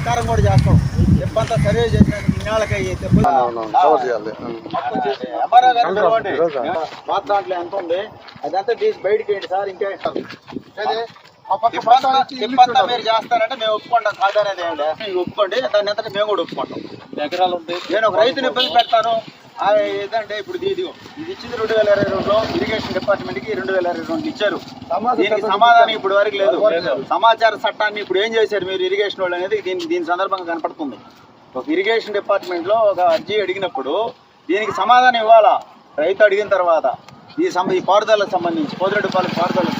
సత్కారం కూడా చేస్తాం. తెప్పంతా సర్వే చేసినందుకు ఇన్నాళ్ళకి ఈ తెప్పలు అవునవును కవర్ చేయాలి. మొత్తం చేసి. ఎంఆర్ఓ గారు పిలవండి. పాత దాంట్లో ఎంత ఉంది? అదంతా తీసి బయటికి వేయండి సార్? ఇంకే తిప్పంతా తిప్పంతా మీరు చేస్తారంటే మేము ఒప్పుకుంటాం. కాదనేది ఏం లేదు. మీరు ఒప్పుకోండి. దాన్ని అంతటా మేము కూడా ఒప్పుకుంటాం. ఎకరాలు ఉంది నేను ఒక రైతుని ఇబ్బంది పెడతాను. ఏదంటే ఇప్పుడు ఇది. ఇది. ఇచ్చింది రెండు వేల ఇరవై రెండులో ఇరిగేషన్ డిపార్ట్మెంట్కి రెండు వేల ఇరవై రెండు ఇచ్చారు. దీనికి సమాధానం ఇప్పుడు వరకు లేదు. సమాచార చట్టాన్ని ఇప్పుడు ఏం చేశారు మీరు? ఇరిగేషన్ వాళ్ళు అనేది దీని దీని సందర్భంగా కనపడుతుంది. ఒక ఇరిగేషన్ డిపార్ట్మెంట్లో ఒక అర్జీ అడిగినప్పుడు దీనికి సమాధానం ఇవ్వాలా? రైతు అడిగిన తర్వాత ఈ ఈ పారుదలకు సంబంధించి పోదిరెడ్డిపాలెం పారుదలకు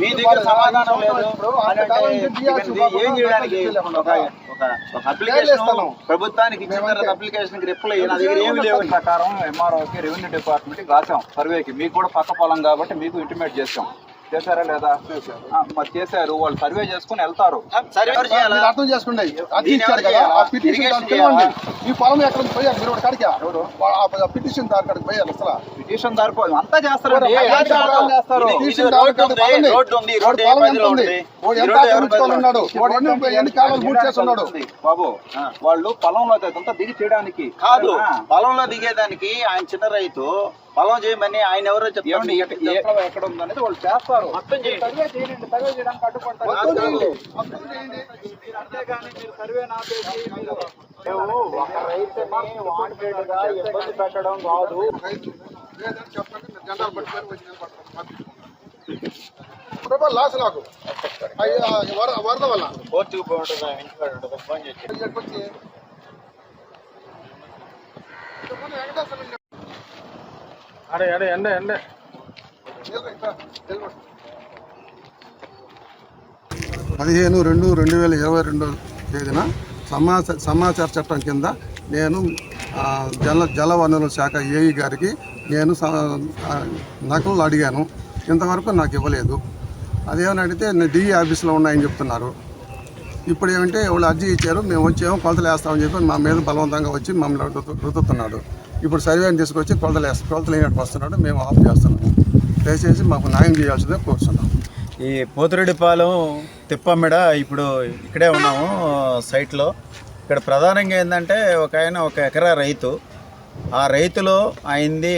మీ దగ్గర సమాధానం లేదు. ఏం చేయడానికి ఒక అప్లికేషన్ ప్రభుత్వానికి ఇచ్చిన అప్లికేషన్ రిప్లై నా దగ్గర ఏమి లేవు. ప్రకారం ఎంఆర్ఓకి రెవెన్యూ డిపార్ట్మెంట్ రాసాం సర్వేకి మీకు కూడా పక్క పొలం కాబట్టి మీకు ఇంటిమేట్ చేసాం చేశారా లేదా? మరి చేశారు. వాళ్ళు సర్వే చేసుకుని వెళ్తారు? మీరు అర్థం చేసుకోండి అది ఇచ్చారు కదా. ఆ? పిటిషన్ పిలవండి? మీ పొలం ఎక్కడికి పోయారు? మీరు కాడికి ఆ పిటిషన్ దాని కాడికి పోయాలి అసలు. పిటిషన్ దారిపో అంతా చేస్తారు? పిటిషన్ ఉన్నాడు బాబు వాళ్ళు పొలంలో అంతా దిగి చేయడానికి కాదు. పొలంలో దిగేదానికి ఆయన చిన్న రైతు. పొలం చేయమని ఆయన ఎవరో పొలం ఎక్కడ ఉందనేది వాళ్ళు చేస్తారు. మొత్తం చేయండి. సర్వే చేయండి సర్వే చేయడానికి అడ్డుపడతారు. మొత్తం చేయండి. అంతేగాని మీరు సర్వే నాపేసి మీరు మేము ఒక రైతుని వాంటెడ్గా ఇబ్బంది పెట్టడం కాదు. రూపాయలు లాస్ నాకు. వరద వల్ల. కోర్టుకు పోతుందా ఇంటికాడ? ఫోన్ చేసి వెంకటేశ్వర అడే అడే ఎండే ఎండే. నిలబడి. పదిహేను రెండు రెండు వేల ఇరవై రెండు తేదీన సమాచార సమాచార చట్టం కింద నేను జల జల వనరుల శాఖ ఏఈ గారికి నేను స- నకలు అడిగాను. ఇంతవరకు నాకు ఇవ్వలేదు. అదేమని అడిగితే నేను డిఈ ఆఫీస్లో ఉన్నాయని చెప్తున్నారు. ఇప్పుడు ఏమంటే వాళ్ళు అర్జీ ఇచ్చారు మేము వచ్చాము కొలతలు వేస్తామని చెప్పి మా మీద బలవంతంగా వచ్చి మమ్మల్ని రుతు- రుతుతున్నాడు ఇప్పుడు సర్వేని తీసుకొచ్చి కొలతలు వేస్తా కొలతలు వేయడానికి వస్తున్నాడు మేము ఆఫ్ చేస్తున్నాము. దయచేసి మాకు న్యాయం చేయాల్సిందే కోరుతున్నాం ఈ పోతురెడ్డిపాలెం తిప్పమ్మిడ ఇప్పుడు ఇక్కడే ఉన్నాము సైట్లో ఇక్కడ ప్రధానంగా ఏంటంటే ఒక ఆయన ఒక ఎకరా రైతు ఆ రైతులో ఆయనది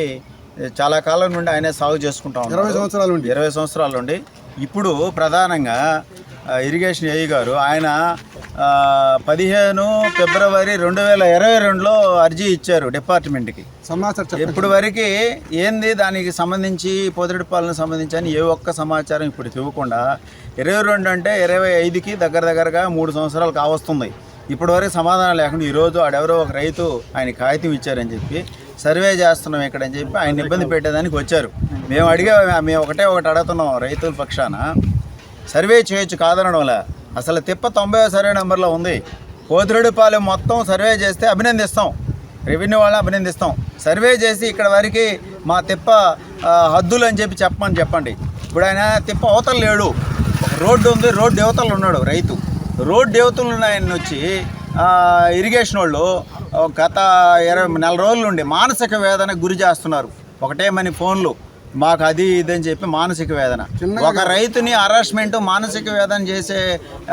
చాలా కాలం నుండి ఆయనే సాగు చేసుకుంటా ఉన్నాడు. ఇరవై సంవత్సరాల నుండి. ఇరవై సంవత్సరాల నుండి ఇప్పుడు ప్రధానంగా ఇరిగేషన్ ఏఈ గారు ఆయన పదిహేను ఫిబ్రవరి రెండు వేల ఇరవై రెండులో అర్జీ ఇచ్చారు డిపార్ట్మెంట్కి. సమాచార ఇప్పుడు వరకు ఏంది దానికి సంబంధించి పొదిరెడ్డిపాలెం సంబంధించి అని ఏ ఒక్క సమాచారం ఇప్పుడు ఇవ్వకుండా ఇరవై రెండు అంటే ఇరవై ఐదుకి దగ్గర దగ్గరగా మూడు సంవత్సరాలు కావస్తుంది. ఇప్పటి వరకు సమాధానం లేకుండా ఈరోజు ఆడెవరో ఒక రైతు ఆయన కాగితం ఇచ్చారని చెప్పి సర్వే చేస్తున్నాం ఇక్కడ అని చెప్పి ఆయన ఇబ్బంది పెట్టేదానికి వచ్చారు. మేము అడిగా మేము ఒకటే ఒకటి అడుగుతున్నాం రైతుల పక్షాన. సర్వే చేయొచ్చు కాదనడంలా. అసలు తిప్ప తొంభై సర్వే నెంబర్లో ఉంది. కోతిరెడ్డిపాలెం మొత్తం సర్వే చేస్తే అభినందిస్తాం. రెవెన్యూ వాళ్ళని అభినందిస్తాం. సర్వే చేసి ఇక్కడ వరకు మా తిప్ప హద్దులు అని చెప్పి చెప్పమని చెప్పండి. ఇప్పుడు ఆయన తిప్ప అవతల లేడు. రోడ్డు ఉంది రోడ్డు దేవతలు ఉన్నాడు రైతు. రోడ్డు దేవతలు ఆయన వచ్చి ఇరిగేషన్ వాళ్ళు గత ఇరవై నెల రోజుల నుండి మానసిక వేదనకు గురి చేస్తున్నారు. ఒకటేమని ఫోన్లు. మాకు అది ఇది అని చెప్పి మానసిక వేదన. ఒక రైతుని హరాస్మెంట్ మానసిక వేదన చేసే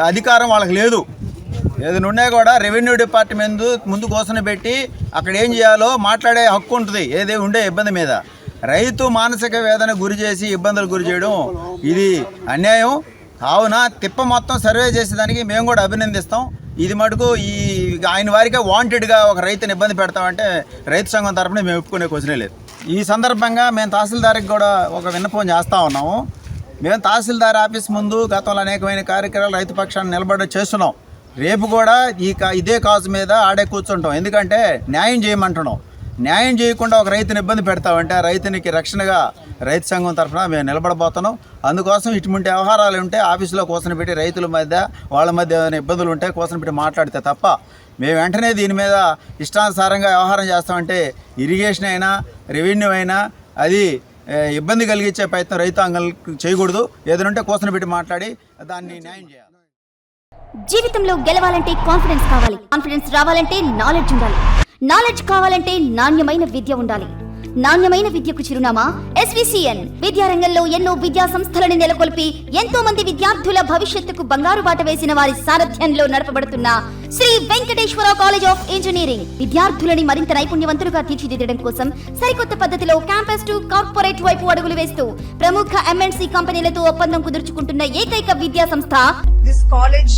అధికారం వాళ్ళకి లేదు. ఏదైనా కూడా రెవెన్యూ డిపార్ట్మెంట్ ముందు కోసం పెట్టి అక్కడ ఏం చేయాలో మాట్లాడే హక్కు ఉంటుంది. ఏదే ఉండే ఇబ్బంది మీద. రైతు మానసిక వేదన గురి చేసి ఇబ్బందులు గురి చేయడం ఇది అన్యాయం. కావున తిప్ప మొత్తం సర్వే చేసేదానికి మేము కూడా అభినందిస్తాం. ఇది మటుకు ఈ ఆయన వారికే వాంటెడ్గా ఒక రైతుని ఇబ్బంది పెడతామంటే రైతు సంఘం తరపున మేము ఒప్పుకునే క్వశ్చనే లేదు. ఈ సందర్భంగా మేము తహసీల్దార్కి కూడా ఒక విన్నపం చేస్తూ ఉన్నాము. మేము తహసీల్దార్ ఆఫీస్ ముందు గతంలో అనేకమైన కార్యక్రమాలు రైతు పక్షాన్ని నిలబడి చేస్తున్నాం. రేపు కూడా ఈ కా ఇదే కాజు మీద ఆడే కూర్చుంటాం. ఎందుకంటే న్యాయం చేయమంటున్నాం. న్యాయం చేయకుండా ఒక రైతుని ఇబ్బంది పెడతామంటే ఆ రైతునికి రక్షణగా రైతు సంఘం తరఫున మేము నిలబడబోతున్నాం. అందుకోసం ఇటువంటి వ్యవహారాలు ఉంటే ఆఫీసులో కూర్చొని పెట్టి రైతుల మధ్య వాళ్ళ మధ్య ఏమైనా ఇబ్బందులు ఉంటే కూర్చొని పెట్టి మాట్లాడితే తప్ప మేము వెంటనే దీని మీద ఇష్టానుసారంగా వ్యవహారం చేస్తామంటే ఇరిగేషన్ అయినా రెవెన్యూ అయినా అది ఇబ్బంది కలిగించే ప్రయత్నం రైతాంగం చేయకూడదు. ఏదైనా ఉంటే కూర్చొని పెట్టి మాట్లాడి దాన్ని న్యాయం చేయాలి. జీవితంలో గెలవాలంటే కాన్ఫిడెన్స్ కావాలి. కాన్ఫిడెన్స్ రావాలంటే నాలెడ్జ్ ఉండాలి. నాలెడ్జ్ కావాలంటే నాణ్యమైన విద్య ఉండాలి. నాణ్యమైన విద్యకు చిరునామా ఎస్విసిఎన్ విద్యారంగంలో ఎన్నో విద్యా సంస్థలను నెలకొల్పి ఎంతో మంది విద్యార్థుల భవిష్యత్తుకు బంగారు బాట వేసిన వారి సారథ్యంలో నడపబడుతున్న Shri Venkateswara college of engineering విద్యార్థులని మరింత నైపుణ్యవంతులుగా తీర్చిదిద్దడం కోసం సరికొత్త పద్ధతిలో క్యాంపస్ టు కార్పొరేట్ వైపు అడుగులు వేస్తూ ప్రముఖ ఎంఎన్సీ కంపెనీలతో ఒప్పందం కుదుర్చుకుంటున్న ఏకైక విద్యా సంస్థ దిస్ కాలేజ్